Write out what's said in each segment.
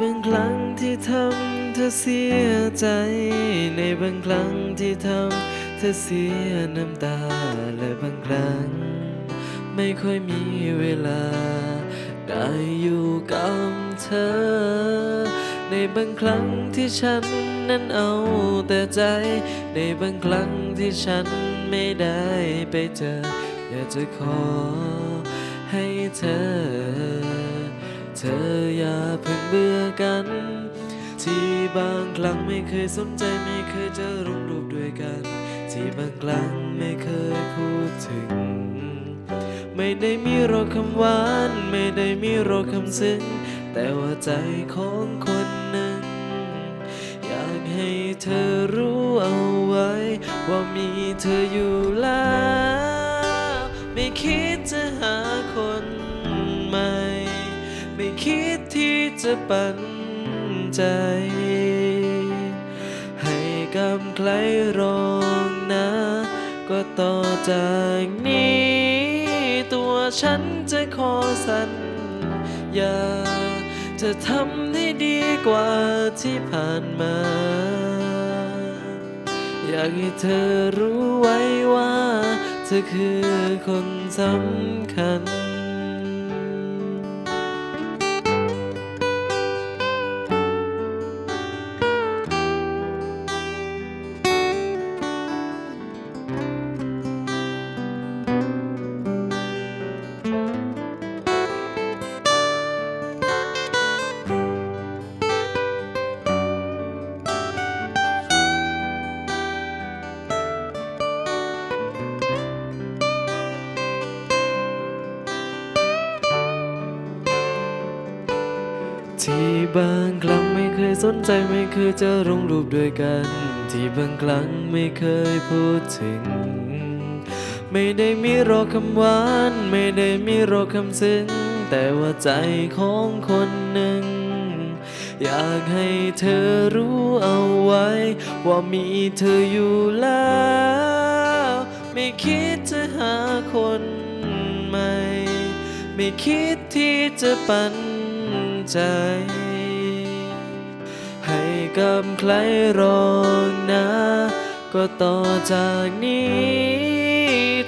บางครั้งที่ทำเธอเสียใจ ในบางครั้งที่ทำเธอเสียน้ำตา และบางครั้ง ไม่ค่อยมีเวลา ได้อยู่กับเธอ ในบางครั้งที่ฉันนั้นเอาแต่ใจ ในบางครั้งที่ฉันไม่ได้ไปเจอ อยากจะขอให้เธอ ออย่าเพิ่งเบื่อกัน ที่บางครั้งไม่เคยสนใจไม่เคยจะลงรูปด้วยกัน ที่บางครั้งไม่เคยพูดถึง ไม่ได้มีรอคำหวาน ไม่ได้มีรอคำซึ้ง แต่ว่าใจของคนหนึ่ง อยากให้เธอรู้เอาไว้ ว่ามีเธออยู่แล้ว ไม่คิดจะ ไม่คิดที่จะปันใจ ให้กับใครรองนะ ก็ต่อจากนี้ ตัวฉันจะขอสัญญาจะทำให้ดีกว่าที่ผ่านมา อยากให้เธอรู้ไว้ว่า เธอคือคนสำคัญ ที่บางครั้งไม่เคยสนใจไม่เคยจะลงรูปด้วยกัน ที่บางครั้งไม่เคยพูดถึง ไม่ได้มีรอคำหวาน ไม่ได้มีรอคำซึ้ง แต่ว่าใจของคนหนึ่ง อยากให้เธอรู้เอาไว้ ว่ามีเธออยู่แล้ว ไม่คิดจะหาคนใหม่ ไม่คิดที่จะปัน ใจ ให้กับใครรองนะ ก็ต่อจากนี้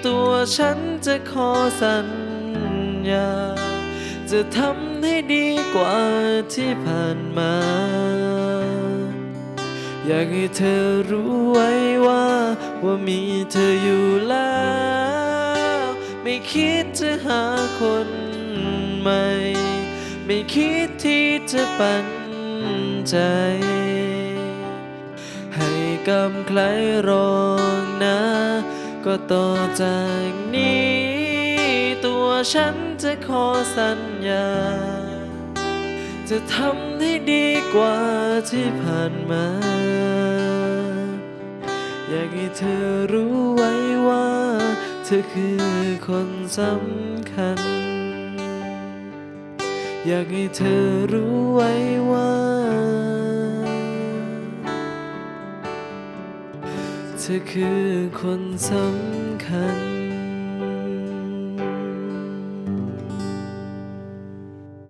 ตัวฉันจะขอสัญญา จะทำให้ดีกว่าที่ผ่านมา อยากให้เธอรู้ไว้ว่า ว่ามีเธออยู่แล้ว ไม่คิดจะหาคนใหม่ ไม่คิดที่จะปันใจ ให้กับใครรองนะ ก็ต่อจากนี้ ตัวฉันจะขอสัญญา จะทำให้ดีกว่าที่ผ่านมา อยากให้เธอรู้ไว้ว่า เธอคือคนสำคัญ อยากให้เธอรู้ไว้ว่า เธอคือคนสำคัญ